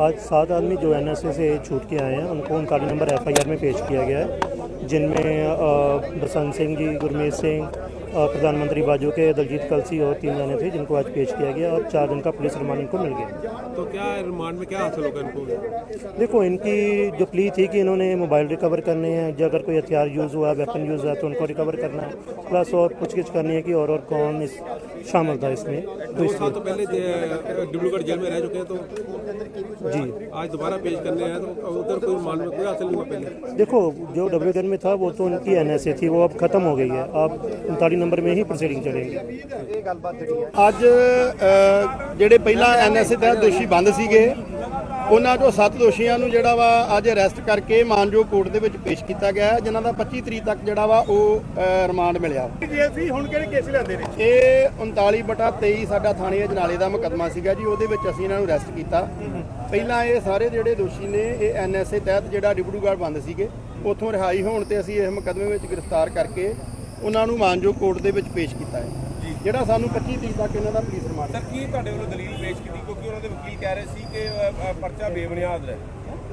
आज सात आदमी जो एन से छूट के आए हैं उनको उनतालीस नंबर एफ में पेश किया गया है जिनमें अ, बसंत सिंह जी गुरमीत सिंह अ, प्रधानमंत्री बाजू के दलजीत कलसी और तीन जाने थे जिनको आज पेश किया गया और चार दिन का पुलिस रिमांड इनको मिल गया। तो क्या रिमांड में क्या हासिल होगा इनको? देखो इनकी जो प्ली थी कि इन्होंने मोबाइल रिकवर करने हैं जो अगर कोई हथियार यूज़ हुआ वेपन यूज़ हुआ तो उनको रिकवर करना है। प्लस और पूछगिछ करनी है कि और और कौन इस शामिल था इसमें तो साल तो पहले डिब्रूगढ़ जेल में रह चुके हैं तो जी। आज दोबारा पेश करने हैं तो उधर कोई रिमांड में कोई हासिल नहीं हुआ पहले। देखो जो डब्ल्यू में था वो तो उनकी एनएसए थी वो अब खत्म हो गई है। अब उनतालीस नंबर में ही प्रोसीडिंग चलेंगी ਅੱਜ ਅ, ਜਿਹੜੇ ਪਹਿਲਾਂ ਐਨਐਸਏ ਤਹਿਤ ਦੋਸ਼ੀ ਬੰਦ ਸੀਗੇ ਉਹਨਾਂ ਚੋਂ ਸੱਤ ਦੋਸ਼ੀਆਂ ਨੂੰ ਜਿਹੜਾ ਵਾ ਅੱਜ ਅਰੈਸਟ ਕਰਕੇ ਮਾਨਜੋ ਕੋਰਟ ਦੇ ਵਿੱਚ ਪੇਸ਼ ਕੀਤਾ ਗਿਆ ਹੈ, ਜਿਨ੍ਹਾਂ ਦਾ 25 ਤਰੀਕ ਤੱਕ ਜਿਹੜਾ ਵਾ ਉਹ ਅ, ਰਿਮਾਂਡ ਮਿਲਿਆ ਸੀ ਹੁਣ ਕਿਹੜੇ ਕੇਸ ਲੈਂਦੇ ਨੇ ਇਹ 39 ਬਟਾ 23 ਸਾਡਾ ਥਾਣੇ ਅਜਨਾਲੇ ਦਾ ਮੁਕੱਦਮਾ ਸੀਗਾ ਜੀ ਉਹਦੇ ਵਿੱਚ ਅਸੀਂ ਇਹਨਾਂ ਨੂੰ ਅਰੈਸਟ ਕੀਤਾ ਪਹਿਲਾਂ ਇਹ ਸਾਰੇ ਜਿਹੜੇ ਦੋਸ਼ੀ ਨੇ ਇਹ ਐਨਐਸਏ ਤਹਿਤ ਜਿਹੜਾ ਡਿਬੜੂਗੜ੍ਹ ਬੰਦ ਸੀਗੇ ਉੱਥੋਂ ਰਿਹਾਈ ਹੋਣ ਤੇ ਅਸੀਂ ਇਸ ਮੁਕੱਦਮੇ ਵਿੱਚ ਗ੍ਰਿਫਤਾਰ ਕਰਕੇ ਉਹਨਾਂ ਨੂੰ ਮਾਨਜੋ ਕੋਰਟ ਦੇ ਵਿੱਚ ਪੇਸ਼ ਕੀਤਾ ਹੈ। ਜਿਹੜਾ ਸਾਨੂੰ 25 ਤਰੀਕ ਤੱਕ ਇਹਨਾਂ ਦਾ ਪੁਲਿਸ ਰਿਮਾਂਡ ਸਰ ਕੀ ਤੁਹਾਡੇ ਵੱਲੋਂ ਦਲੀਲ ਪੇਸ਼ ਕੀਤੀ? ਕਿਉਂਕਿ ਉਹਨਾਂ ਦੇ ਵਕੀਲ ਕਹਿ ਰਹੇ ਸੀ ਕਿ ਅ, ਅ, ਪਰਚਾ ਬੇਬੁਨਿਆਦ ਹੈ।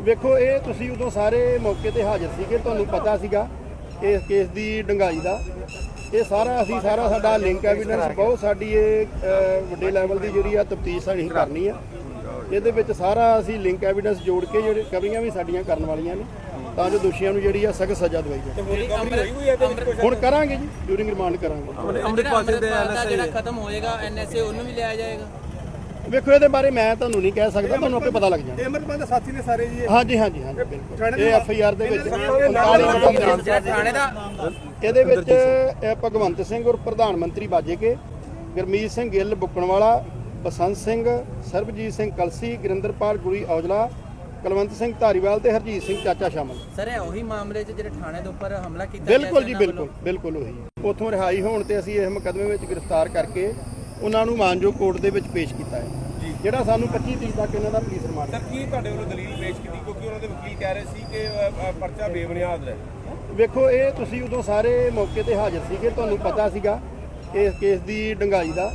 ਵੇਖੋ ਇਹ ਤੁਸੀਂ ਉਦੋਂ ਸਾਰੇ ਮੌਕੇ ਤੇ ਹਾਜ਼ਰ ਸੀਗੇ ਤੁਹਾਨੂੰ ਪਤਾ ਸੀਗਾ ਇਸ ਕੇਸ ਦੀ ਡੰਗਾਈ ਦਾ। ਇਹ ਸਾਰਾ ਅਸੀਂ ਸਾਰਾ ਸਾਡਾ ਲਿੰਕ ਐਵੀਡੈਂਸ ਬਹੁਤ ਸਾਡੀ ਇਹ ਅ, ਵੱਡੇ ਲੈਵਲ ਦੀ ਜਿਹੜੀ ਆ ਤਫਤੀਸ਼ ਸਾਡੀ ਕਰਨੀ ਆ। ਇਹਦੇ ਵਿੱਚ ਸਾਰਾ ਅਸੀਂ ਲਿੰਕ ਐਵੀਡੈਂਸ ਜੋੜ ਕੇ ਜਿਹੜੇ ਕਵਰੀਆਂ ਵੀ ਸਾਡੀਆਂ ਕਰਨ ਵਾਲੀਆਂ ਨੇ। ਤਾਂ ਜੋ ਦੋਸ਼ੀਆਂ ਨੂੰ ਜਿਹੜੀ ਆ ਸਖਤ ਸਜ਼ਾ ਦਵਾਈ ਜਾਵੇ? ਹੁਣ ਕਰਾਂਗੇ ਜੀ ਡਿਊਰਿੰਗ ਰਿਮਾਂਡ ਕਰਾਂਗੇ। ਅੰਮ੍ਰਿਤਪਾਲ ਸਿੰਘ ਦੇ ਦਾ ਜਿਹੜਾ ਖਤਮ ਹੋਏਗਾ ਐਨਐਸਏ ਉਹਨੂੰ ਵੀ ਲਿਆ ਜਾਏਗਾ। ਵੇਖੋ ਇਹਦੇ ਬਾਰੇ ਮੈਂ ਤੁਹਾਨੂੰ ਨਹੀਂ ਕਹਿ ਸਕਦਾ ਤੁਹਾਨੂੰ ਆਪੇ ਪਤਾ ਲੱਗ ਜਾਣਾ। ਅਮਰਪਾਲ ਦੇ ਸਾਥੀ ਨੇ ਸਾਰੇ ਜੀ ਹਾਂਜੀ ਹਾਂਜੀ ਹਾਂਜੀ ਬਿਲਕੁਲ। ਇਹ ਐਫ ਆਈ ਆਰ ਦੇ ਵਿੱਚ 39 ਬਟਾ ਜਿਹੜਾ ਥਾਣੇ ਦਾ ਇਹਦੇ ਵਿੱਚ ਇਹ ਭਗਵੰਤ ਸਿੰਘ ਔਰ ਪ੍ਰਧਾਨ ਮੰਤਰੀ ਬਾਜੇਕੇ ਗੁਰਮੀਤ ਸਿੰਘ ਗਿੱਲ ਬੁੱਕਣਵਾਲਾ ਬਸੰਤ ਸਿੰਘ ਸਰਬਜੀਤ ਸਿੰਘ ਕਲਸੀ ਗੁਰਿੰਦਰਪਾਲ ਗੁਰੀ ਔਜਲਾ ਕੁਲਵੰਤ ਸਿੰਘ ਧਾਰੀਵਾਲ ਤੇ ਹਰਜੀਤ ਸਿੰਘ ਚਾਚਾ ਸ਼ਾਮਲ। ਸਰ ਇਹ ਉਹੀ ਮਾਮਲੇ 'ਚ ਜਿਹੜੇ ਥਾਣੇ ਦੇ ਉੱਪਰ ਹਮਲਾ ਕੀਤਾ ਗਿਆ ਬਿਲਕੁਲ ਸੀ ਜੀ ਬਿਲਕੁਲ ਬਿਲਕੁਲ ਉਹੀ ਉਥੋਂ ਰਿਹਾਈ ਹੋਣ ਤੇ ਅਸੀਂ ਇਸ ਮੁਕੱਦਮੇ ਵਿੱਚ ਗ੍ਰਿਫਤਾਰ ਕਰਕੇ ਉਹਨਾਂ ਨੂੰ ਮਾਨਜੋ ਕੋਰਟ ਦੇ ਵਿੱਚ ਪੇਸ਼ ਕੀਤਾ ਹੈ। ਜਿਹੜਾ ਸਾਨੂੰ 25 ਤਰੀਕ ਤੱਕ ਇਹਨਾਂ ਦਾ ਪੁਲਿਸ ਰਿਮਾਂਡ ਸਰ ਕੀ ਤੁਹਾਡੇ ਵੱਲੋਂ ਦਲੀਲ ਪੇਸ਼ ਕੀਤੀ? ਕਿਉਂਕਿ ਉਹਨਾਂ ਦੇ ਵਕੀਲ ਕਹਿ ਰਹੇ ਸੀ ਕਿ ਪਰਚਾ ਬੇਬੁਨਿਆਦ ਹੈ। ਵੇਖੋ ਇਹ ਤੁਸੀਂ ਉਦੋਂ ਸਾਰੇ ਮੌਕੇ ਤੇ ਹਾਜ਼ਰ ਸੀਗੇ ਤੁਹਾਨੂੰ ਪਤਾ ਸੀਗਾ ਇਸ ਕੇਸ ਦੀ ਡੰਗਾਈ ਦਾ।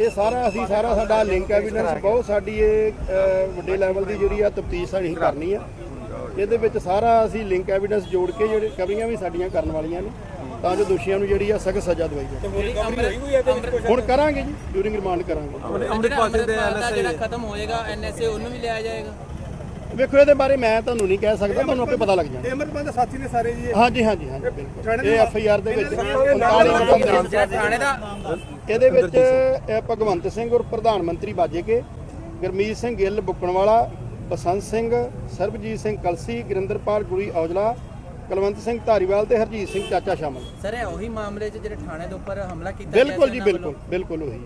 ਇਹ ਸਾਰਾ ਅਸੀਂ ਸਾਰਾ ਸਾਡਾ ਲਿੰਕ ਐਵੀਡੈਂਸ ਬਹੁਤ ਸਾਡੀ ਇਹ ਵੱਡੇ ਲੈਵਲ ਦੀ ਜਿਹੜੀ ਆ ਤਫਤੀਸ਼ ਸਾਡੀ ਕਰਨੀ ਆ। ਇਹਦੇ ਵਿੱਚ ਸਾਰਾ ਅਸੀਂ ਲਿੰਕ ਐਵੀਡੈਂਸ ਜੋੜ ਕੇ ਜਿਹੜੇ ਕਵਰੀਆਂ ਵੀ ਸਾਡੀਆਂ ਕਰਨ ਵਾਲੀਆਂ ਨੇ ਤਾਂ ਜੋ ਦੋਸ਼ੀਆਂ ਨੂੰ ਜਿਹੜੀ ਆ ਸਖਤ ਸਜ਼ਾ ਦਵਾਈ ਜਾਵੇ? ਹੁਣ ਕਰਾਂਗੇ ਜੀ ਡਿਊਰਿੰਗ ਰਿਮਾਂਡ ਕਰਾਂਗੇ। ਅੰਮ੍ਰਿਤਪਾਲ ਦੇ ਜਿਹੜਾ ਖਤਮ ਹੋਏਗਾ ਐਨਐਸਏ ਉਹਨੂੰ ਵੀ ਲਿਆ ਜਾਏਗਾ। ਵੇਖੋ ਇਹਦੇ ਬਾਰੇ ਮੈਂ ਤੁਹਾਨੂੰ ਨਹੀਂ ਕਹਿ ਸਕਦਾ ਤੁਹਾਨੂੰ ਆਪੇ ਪਤਾ ਲੱਗ ਜਾਣਾ। ਅਮਰਪਾਲ ਦੇ ਸਾਥੀ ਨੇ ਸਾਰੇ ਜੀ ਹਾਂਜੀ ਹਾਂਜੀ ਹਾਂਜੀ ਬਿਲਕੁਲ। ਇਹ ਐਫ ਆਈ ਆਰ ਦੇ ਵਿੱਚ 39 ਬਟਾ ਜਿਹੜਾ ਥਾਣੇ ਦਾ ਇਹਦੇ ਵਿੱਚ ਇਹ ਭਗਵੰਤ ਸਿੰਘ ਔਰ ਪ੍ਰਧਾਨ ਮੰਤਰੀ ਬਾਜੇਕੇ ਗੁਰਮੀਤ ਸਿੰਘ ਗਿੱਲ ਬੁੱਕਣਵਾਲਾ ਬਸੰਤ ਸਿੰਘ ਸਰਬਜੀਤ ਸਿੰਘ ਕਲਸੀ ਗੁਰਿੰਦਰਪਾਲ ਗੁਰੀ ਔਜਲਾ ਕੁਲਵੰਤ ਸਿੰਘ ਧਾਰੀਵਾਲ ਤੇ ਹਰਜੀਤ ਸਿੰਘ ਚਾਚਾ ਸ਼ਾਮਲ ਸਰ ਇਹ ਉਹੀ ਮਾਮਲੇ 'ਚ ਜਿਹੜੇ ਥਾਣੇ ਦੇ ਉੱਪਰ ਹਮਲਾ ਕੀਤਾ ਗਿਆ ਬਿਲਕੁਲ ਜੀ। ਬਿਲਕੁਲ ਬਿਲਕੁਲ ਉਹੀ